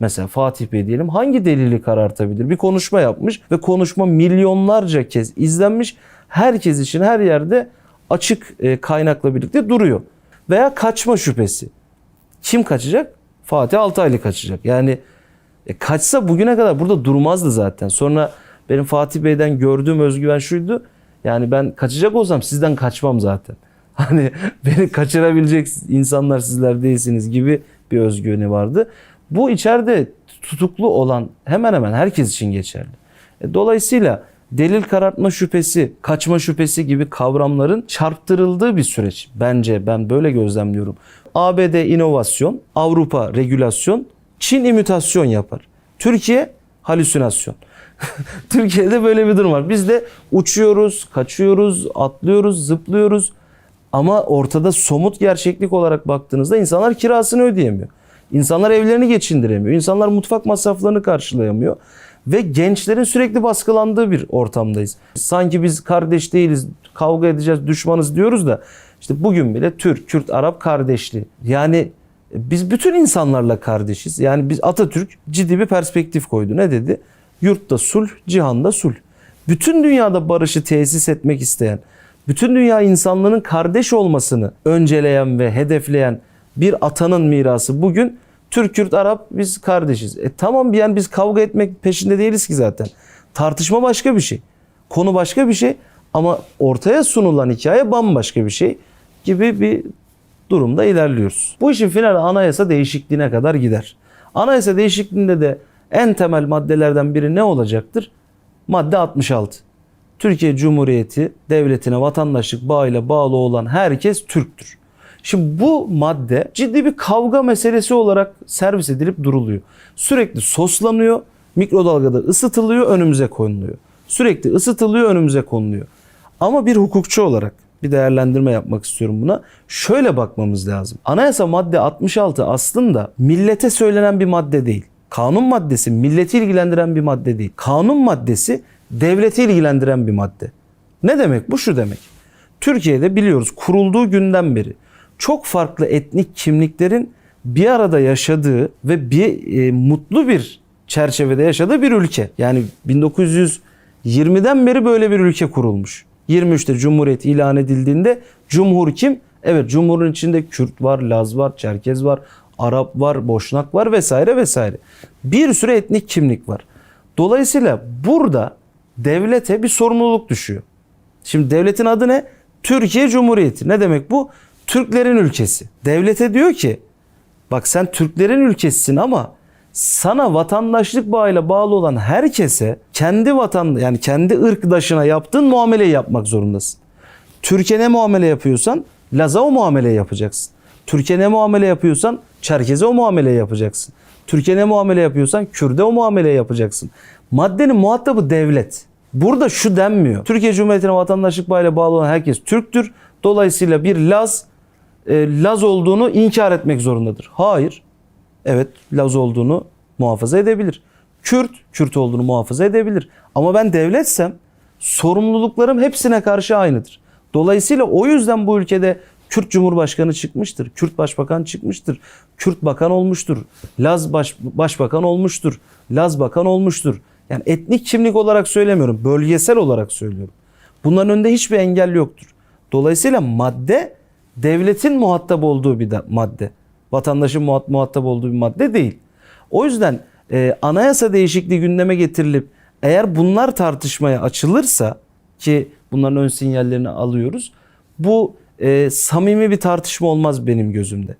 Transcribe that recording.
mesela Fatih Bey diyelim hangi delili karartabilir? Bir konuşma yapmış ve konuşma milyonlarca kez izlenmiş. Herkes için her yerde açık e, kaynakla birlikte duruyor. Veya kaçma şüphesi. Kim kaçacak? Fatih Altaylı kaçacak. Yani e, kaçsa bugüne kadar burada durmazdı zaten. Sonra benim Fatih Bey'den gördüğüm özgüven şuydu. Yani ben kaçacak olsam sizden kaçmam zaten. Hani beni kaçırabilecek insanlar sizler değilsiniz gibi bir özgüveni vardı. Bu içeride tutuklu olan hemen hemen herkes için geçerli. E, Dolayısıyla delil karartma şüphesi, kaçma şüphesi gibi kavramların çarptırıldığı bir süreç. Bence ben böyle gözlemliyorum. ABD inovasyon, Avrupa regülasyon, Çin imitasyon yapar. Türkiye halüsinasyon. Türkiye'de böyle bir durum var. Biz de uçuyoruz, kaçıyoruz, atlıyoruz, zıplıyoruz. Ama ortada somut gerçeklik olarak baktığınızda insanlar kirasını ödeyemiyor. İnsanlar evlerini geçindiremiyor. İnsanlar mutfak masraflarını karşılayamıyor. Ve gençlerin sürekli baskılandığı bir ortamdayız. Sanki biz kardeş değiliz, kavga edeceğiz, düşmanız diyoruz da işte bugün bile Türk, Kürt, Arap kardeşliği. Yani biz bütün insanlarla kardeşiz. Yani biz Atatürk ciddi bir perspektif koydu. Ne dedi? Yurtta sulh, cihanda sulh. Bütün dünyada barışı tesis etmek isteyen, bütün dünya insanlığının kardeş olmasını önceleyen ve hedefleyen bir atanın mirası bugün Türk, Kürt, Arap biz kardeşiz. E tamam yani biz kavga etmek peşinde değiliz ki zaten. Tartışma başka bir şey. Konu başka bir şey ama ortaya sunulan hikaye bambaşka bir şey gibi bir durumda ilerliyoruz. Bu işin finali anayasa değişikliğine kadar gider. Anayasa değişikliğinde de en temel maddelerden biri ne olacaktır? Madde 66. Türkiye Cumhuriyeti devletine vatandaşlık bağıyla bağlı olan herkes Türktür. Şimdi bu madde ciddi bir kavga meselesi olarak servis edilip duruluyor. Sürekli soslanıyor, mikrodalgada ısıtılıyor, önümüze konuluyor. Sürekli ısıtılıyor, önümüze konuluyor. Ama bir hukukçu olarak bir değerlendirme yapmak istiyorum buna. Şöyle bakmamız lazım. Anayasa madde 66 aslında millete söylenen bir madde değil. Kanun maddesi milleti ilgilendiren bir madde değil. Kanun maddesi devleti ilgilendiren bir madde. Ne demek bu? Şu demek. Türkiye'de biliyoruz kurulduğu günden beri çok farklı etnik kimliklerin bir arada yaşadığı ve bir e, mutlu bir çerçevede yaşadığı bir ülke. Yani 1920'den beri böyle bir ülke kurulmuş. 23'te Cumhuriyet ilan edildiğinde Cumhur kim? Evet Cumhur'un içinde Kürt var, Laz var, Çerkez var, Arap var, Boşnak var vesaire vesaire. Bir sürü etnik kimlik var. Dolayısıyla burada devlete bir sorumluluk düşüyor. Şimdi devletin adı ne? Türkiye Cumhuriyeti. Ne demek bu? Türklerin ülkesi. Devlete diyor ki bak sen Türklerin ülkesisin ama sana vatandaşlık bağıyla bağlı olan herkese kendi vatan yani kendi ırkdaşına yaptığın muameleyi yapmak zorundasın. Türkiye ne muamele yapıyorsan Laz'a o muameleyi yapacaksın. Türkiye ne muamele yapıyorsan Çerkez'e o muameleyi yapacaksın. Türkiye ne muamele yapıyorsan Kürt'e o muameleyi yapacaksın. Maddenin muhatabı devlet. Burada şu denmiyor. Türkiye Cumhuriyeti'ne vatandaşlık bağıyla bağlı olan herkes Türktür. Dolayısıyla bir Laz e, Laz olduğunu inkar etmek zorundadır. Hayır. Evet Laz olduğunu muhafaza edebilir. Kürt, Kürt olduğunu muhafaza edebilir. Ama ben devletsem sorumluluklarım hepsine karşı aynıdır. Dolayısıyla o yüzden bu ülkede Kürt Cumhurbaşkanı çıkmıştır. Kürt Başbakan çıkmıştır. Kürt Bakan olmuştur. Laz baş, Başbakan olmuştur. Laz Bakan olmuştur. Yani etnik kimlik olarak söylemiyorum. Bölgesel olarak söylüyorum. Bunların önünde hiçbir engel yoktur. Dolayısıyla madde devletin muhatap olduğu bir de madde. Vatandaşın muhat- muhatap olduğu bir madde değil. O yüzden e, anayasa değişikliği gündeme getirilip eğer bunlar tartışmaya açılırsa ki bunların ön sinyallerini alıyoruz. Bu e, samimi bir tartışma olmaz benim gözümde.